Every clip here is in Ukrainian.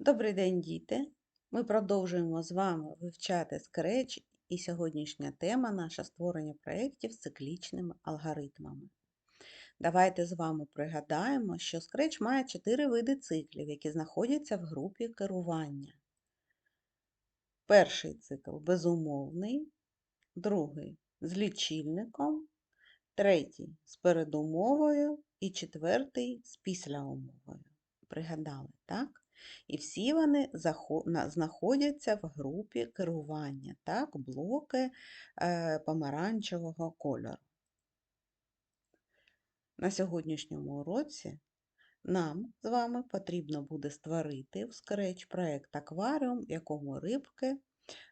Добрий день, діти! Ми продовжуємо з вами вивчати Scratch, і сьогоднішня тема наша створення проєктів з циклічними алгоритмами. Давайте з вами пригадаємо, що Scratch має чотири види циклів, які знаходяться в групі керування. Перший цикл безумовний, другий з лічильником, третій з передумовою і четвертий з післяумовою. Пригадали, так? І всі вони знаходяться в групі керування, так, блоки е, помаранчевого кольору. На сьогоднішньому уроці нам з вами потрібно буде створити в Scratch проект акваріум, в якому рибки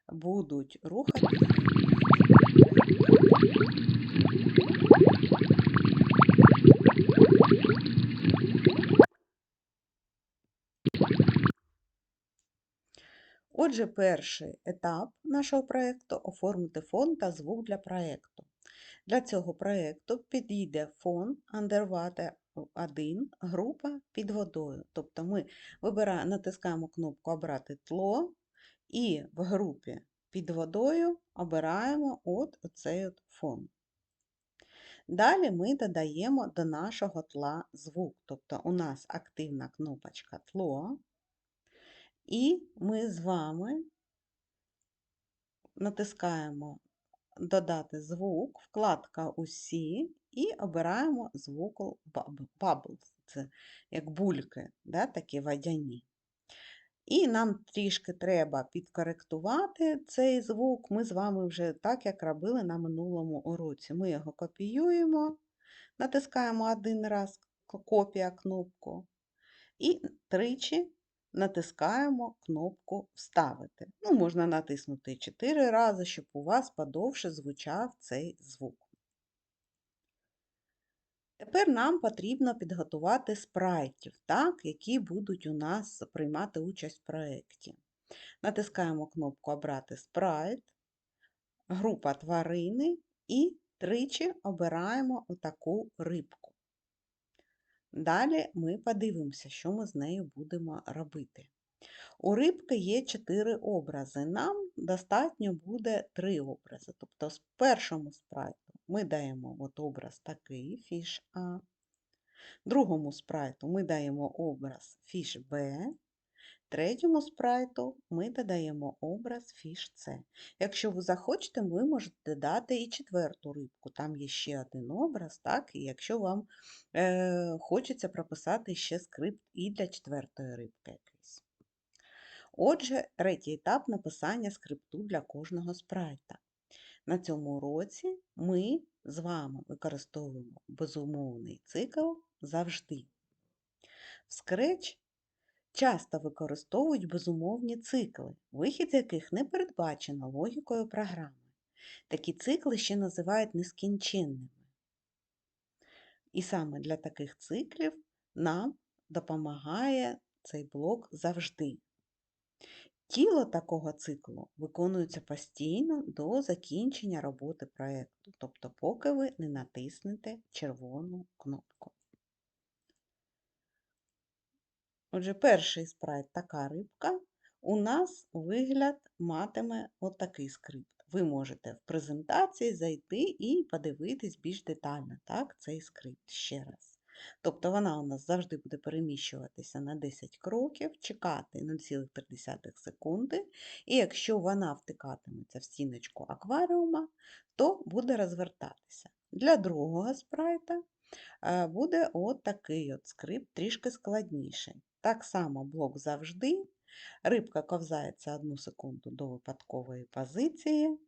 будуть рухатися. Отже, перший етап нашого проєкту оформити фон та звук для проєкту. Для цього проєкту підійде фон Underwater 1, група під водою. Тобто ми вибираємо, натискаємо кнопку Обрати тло і в групі під водою обираємо от цей от фон. Далі ми додаємо до нашого тла звук. Тобто у нас активна кнопочка тло. І ми з вами натискаємо Додати звук, вкладка Усі і обираємо звук Bubbles. Це як бульки, да, такі водяні. І нам трішки треба підкоректувати цей звук. Ми з вами вже так, як робили на минулому уроці. Ми його копіюємо, натискаємо один раз копія кнопку. І тричі натискаємо кнопку Вставити. Ну, можна натиснути 4 рази, щоб у вас подовше звучав цей звук. Тепер нам потрібно підготувати спрайтів, так, які будуть у нас приймати участь в проєкті. Натискаємо кнопку Обрати спрайт, група тварини і тричі обираємо отаку рибку. Далі ми подивимося, що ми з нею будемо робити. У рибки є чотири образи. Нам достатньо буде три образи. Тобто, з першому спрайту ми даємо от образ такий фіш А. Другому спрайту ми даємо образ фіш Б. Третьому спрайту ми додаємо образ фіш С. Якщо ви захочете, ви можете додати і четверту рибку. Там є ще один образ, так? і якщо вам е, хочеться прописати ще скрипт і для четвертої рибки якийсь. Отже, третій етап написання скрипту для кожного спрайта. На цьому уроці ми з вами використовуємо безумовний цикл завжди. В Scratch часто використовують безумовні цикли, вихід з яких не передбачено логікою програми. Такі цикли ще називають нескінченними. І саме для таких циклів нам допомагає цей блок завжди. Тіло такого циклу виконується постійно до закінчення роботи проєкту, тобто поки ви не натиснете червону кнопку. Отже, перший спрайт така рибка, у нас вигляд матиме отакий скрипт. Ви можете в презентації зайти і подивитись більш детально так, цей скрипт ще раз. Тобто вона у нас завжди буде переміщуватися на 10 кроків, чекати 0,3 секунди, і якщо вона втикатиметься в стіночку акваріума, то буде розвертатися. Для другого спрайта е, буде от такий от скрипт, трішки складніший. Так само блок завжди. Рибка ковзається 1 секунду до випадкової позиції,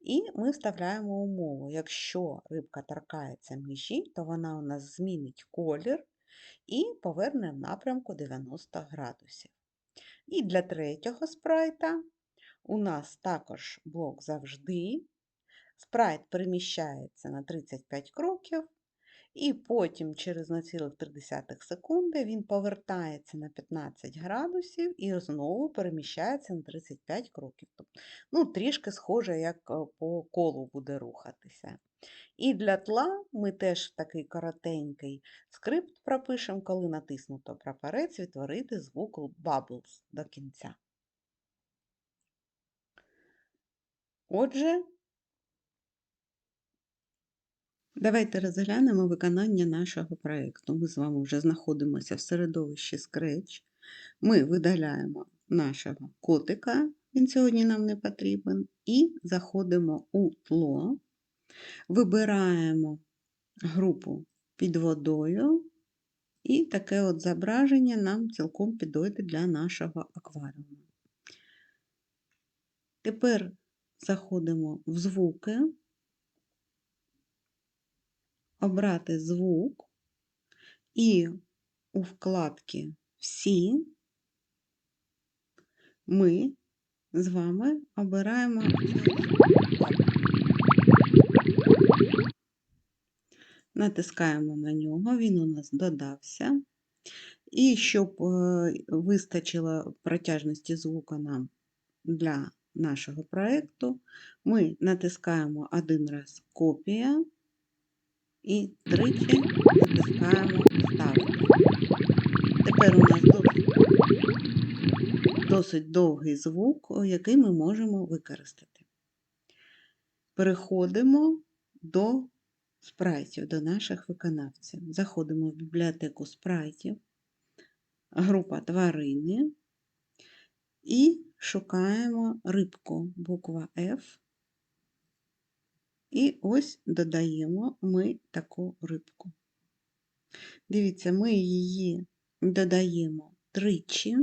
і ми вставляємо умову. Якщо рибка торкається межі, то вона у нас змінить колір і поверне в напрямку 90 градусів. І для третього спрайта у нас також блок завжди. Спрайт переміщається на 35 кроків, І потім через 0,3 секунди він повертається на 15 градусів і знову переміщається на 35 кроків. Тобто, ну, трішки схоже, як е, по колу буде рухатися. І для тла ми теж такий коротенький скрипт пропишемо, коли натиснуто прапорець, відтворити звук bubbles до кінця. Отже, давайте розглянемо виконання нашого проєкту. Ми з вами вже знаходимося в середовищі Scratch. Ми видаляємо нашого котика, він сьогодні нам не потрібен, і заходимо у тло, вибираємо групу під водою, і таке от зображення нам цілком підойде для нашого акваріуму. Тепер заходимо в звуки, обрати звук і у вкладці Всі ми з вами обираємо натискаємо на нього, він у нас додався. І щоб е, вистачило протяжності звука нам для нашого проєкту, ми натискаємо один раз копія і тричі натискаємо Вставити. Тепер у нас досить, досить довгий звук, який ми можемо використати. Переходимо до спрайтів, до наших виконавців. Заходимо в бібліотеку спрайтів, група тварини і шукаємо рибку, буква F. І ось додаємо ми таку рибку. Дивіться, ми її додаємо тричі.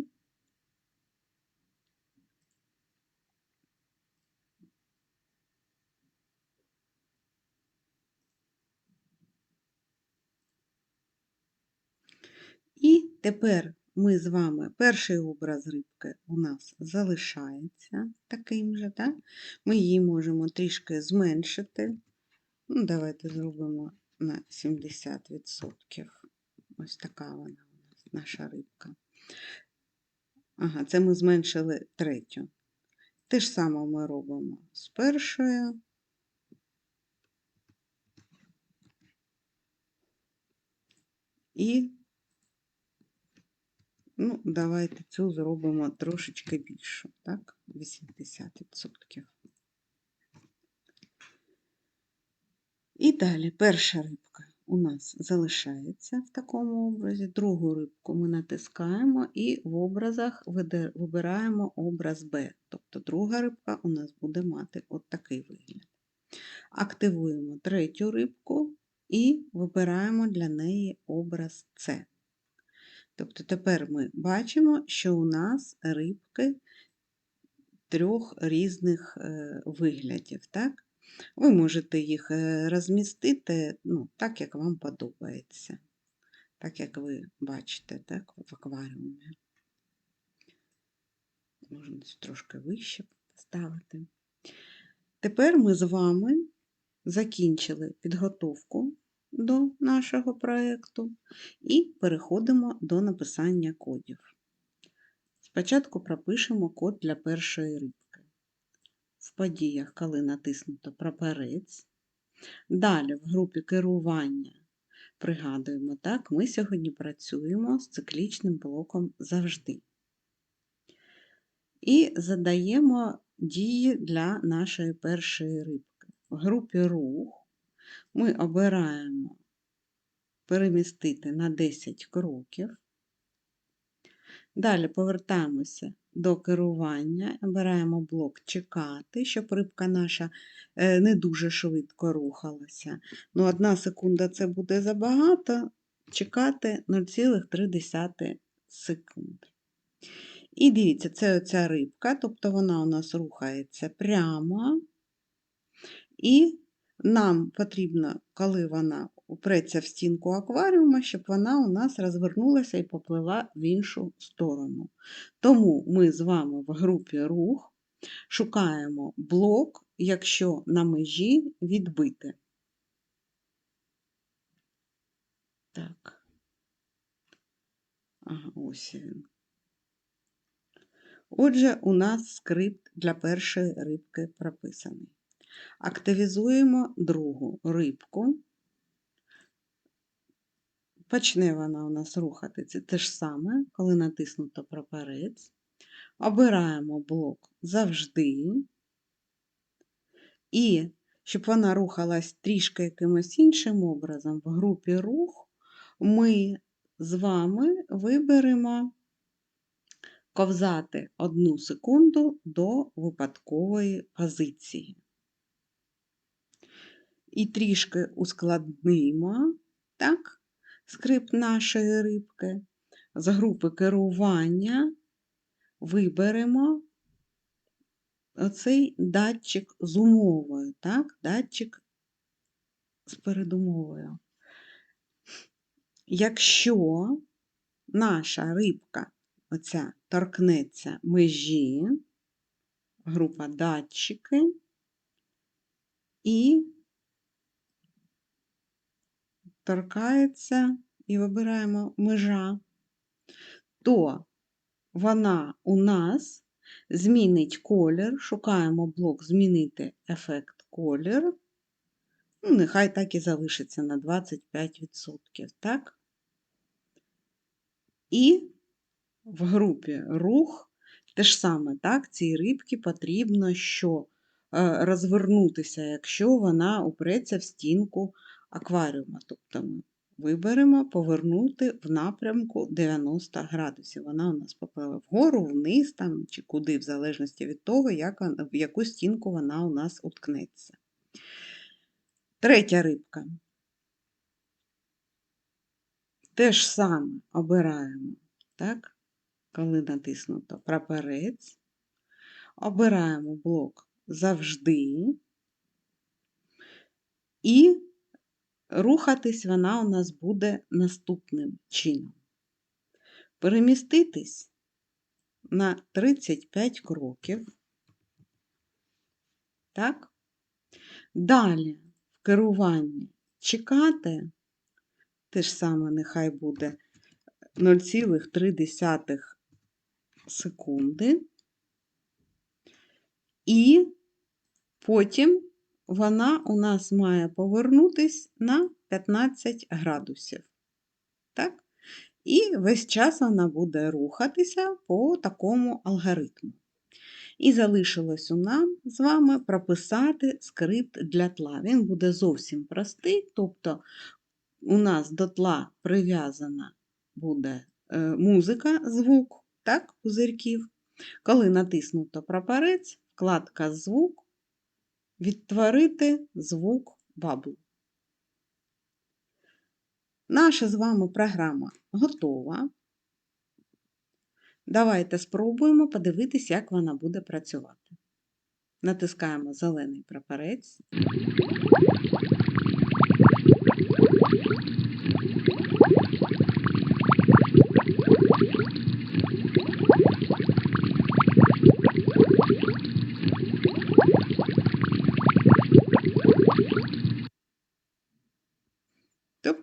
І тепер ми з вами перший образ рибки у нас залишається таким же, так? ми її можемо трішки зменшити. Ну, Давайте зробимо на 70%. Ось така вона у нас, наша рибка. Ага, це ми зменшили третю. Те ж саме ми робимо з першою. І Ну, давайте цю зробимо трошечки більшу, так? 80%. І далі перша рибка у нас залишається в такому образі, другу рибку ми натискаємо і в образах вибираємо образ Б. Тобто друга рибка у нас буде мати от такий вигляд. Активуємо третю рибку і вибираємо для неї образ С. Тобто тепер ми бачимо, що у нас рибки трьох різних е, виглядів. Так? Ви можете їх е, розмістити ну, так, як вам подобається, так як ви бачите так, в акваріумі. Можна трошки вище поставити. Тепер ми з вами закінчили підготовку до нашого проєкту і переходимо до написання кодів. Спочатку пропишемо код для першої рибки. В подіях, коли натиснуто прапорець. Далі в групі керування пригадуємо, так, ми сьогодні працюємо з циклічним блоком завжди. І задаємо дії для нашої першої рибки. В групі рух ми обираємо перемістити на 10 кроків. Далі повертаємося до керування, обираємо блок чекати, щоб рибка наша е, не дуже швидко рухалася. Ну, одна секунда це буде забагато, чекати 0,3 секунди. І дивіться, це оця рибка, тобто вона у нас рухається прямо. І нам потрібно, коли вона упреться в стінку акваріума, щоб вона у нас розвернулася і поплила в іншу сторону. Тому ми з вами в групі рух шукаємо блок, якщо на межі відбити. Так. Ага, ось він. Отже, у нас скрипт для першої рибки прописаний. Активізуємо другу рибку. Почне вона у нас рухатися те ж саме, коли натиснуто прапорець. Обираємо блок завжди. І щоб вона рухалась трішки якимось іншим образом, в групі рух ми з вами виберемо ковзати одну секунду до випадкової позиції. І трішки ускладнимо так, скрипт нашої рибки. З групи керування виберемо оцей датчик з умовою, так, датчик з передумовою. Якщо наша рибка оця торкнеться межі, група датчики і торкається і вибираємо межа, то вона у нас змінить колір, шукаємо блок Змінити ефект колір. Ну, нехай так і залишиться на 25%, так? І в групі рух те ж саме, так, цій рибці потрібно що е, розвернутися, якщо вона упреться в стінку акваріума. Тобто ми виберемо повернути в напрямку 90 градусів. Вона у нас попливе вгору, вниз там, чи куди, в залежності від того, як, в яку стінку вона у нас уткнеться. Третя рибка. Те ж саме обираємо, так? коли натиснуто прапорець, обираємо блок завжди і рухатись вона у нас буде наступним чином. Переміститись на 35 кроків. Так? Далі в керуванні чекати, те ж саме нехай буде 0,3 секунди. І потім вона у нас має повернутись на 15 градусів. Так? І весь час вона буде рухатися по такому алгоритму. І залишилось у нам з вами прописати скрипт для тла. Він буде зовсім простий, тобто у нас до тла прив'язана буде е, музика, звук, так, пузирків. Коли натиснуто прапорець, вкладка звук відтворити звук бабл. Наша з вами програма готова. Давайте спробуємо подивитись, як вона буде працювати. Натискаємо зелений прапорець.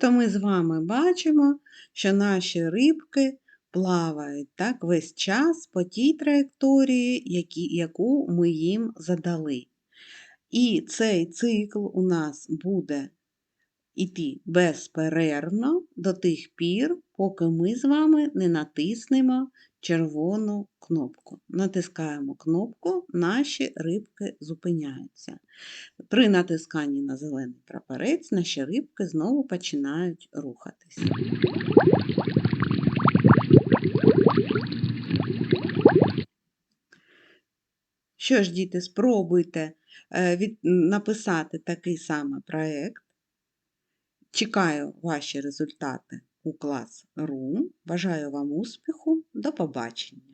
Тобто ми з вами бачимо, що наші рибки плавають так, весь час по тій траєкторії, які, яку ми їм задали. І цей цикл у нас буде йти безперервно до тих пір, поки ми з вами не натиснемо червону кнопку. Натискаємо кнопку, наші рибки зупиняються. При натисканні на зелений прапорець наші рибки знову починають рухатись. Що ж, діти, спробуйте е, від, написати такий самий проєкт. Чекаю ваші результати у клас.ру. Бажаю вам успіху. До побачення!